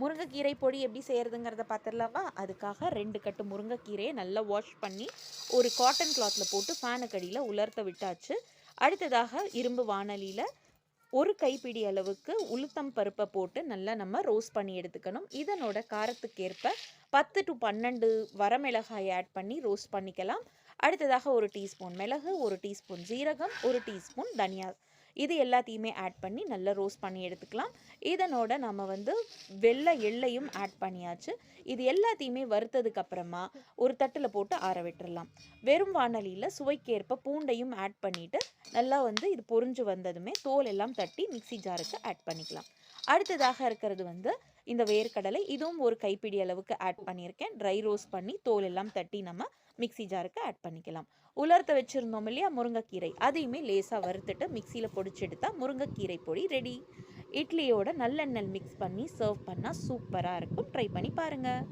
முருங்கைக்கீரை பொடி எப்படி செய்கிறதுங்கிறத பார்த்துடலாமா அதுக்காக ரெண்டு கட்டு முருங்கைக்கீரையை நல்லா வாஷ் பண்ணி ஒரு காட்டன் கிளாத்தில் போட்டு ஃபேனுக்கு அடியில் உலர்த்த விட்டாச்சு. அடுத்ததாக இரும்பு வானலியில் ஒரு கைப்பிடி அளவுக்கு உளுத்தம் பருப்பை போட்டு நல்லா நம்ம ரோஸ் பண்ணி எடுத்துக்கணும். இதனோட காரத்துக்கேற்ப பத்து டு பன்னெண்டு வரமிளகாய் ஆட் பண்ணி ரோஸ்ட் பண்ணிக்கலாம். அடுத்ததாக ஒரு டீஸ்பூன் மிளகு ஒரு டீஸ்பூன் ஜீரகம் ஒரு டீஸ்பூன் தனியா இது எல்லாத்தையுமே ஆட் பண்ணி நல்லா ரோஸ்ட் பண்ணி எடுத்துக்கலாம். இதனோட நம்ம வந்து வெள்ளை எள்ளையும் ஆட் பண்ணியாச்சு. இது எல்லாத்தையுமே வறுத்ததுக்கு அப்புறமா ஒரு தட்டில் போட்டு ஆற விட்டுடலாம் வெறும் வானலியில் சுவைக்கேற்ப பூண்டையும் ஆட் பண்ணிவிட்டு நல்லா வந்து இது பொரிஞ்சு வந்ததுமே தோல் எல்லாம் தட்டி மிக்ஸி ஜாருக்கு ஆட் பண்ணிக்கலாம். அடுத்ததாக இருக்கிறது வந்து இந்த வேர்க்கடலை இதுவும் ஒரு கைப்பிடி அளவுக்கு ஆட் பண்ணியிருக்கேன். ட்ரை ரோஸ் பண்ணி தோல் எல்லாம் தட்டி நம்ம மிக்ஸி ஜாருக்கு ஆட் பண்ணிக்கலாம். உலர்த்த வச்சுருந்தோம் இல்லையா முருங்கைக்கீரை? அதையுமே லேசாக வறுத்துட்டு மிக்சியில் பொடிச்சு எடுத்தால் முருங்கைக்கீரை பொடி ரெடி இட்லியோட நல்லெண்ணெய் மிக்ஸ் பண்ணி சர்வ் பண்ணால் சூப்பராக இருக்கும். ட்ரை பண்ணி பாருங்கள்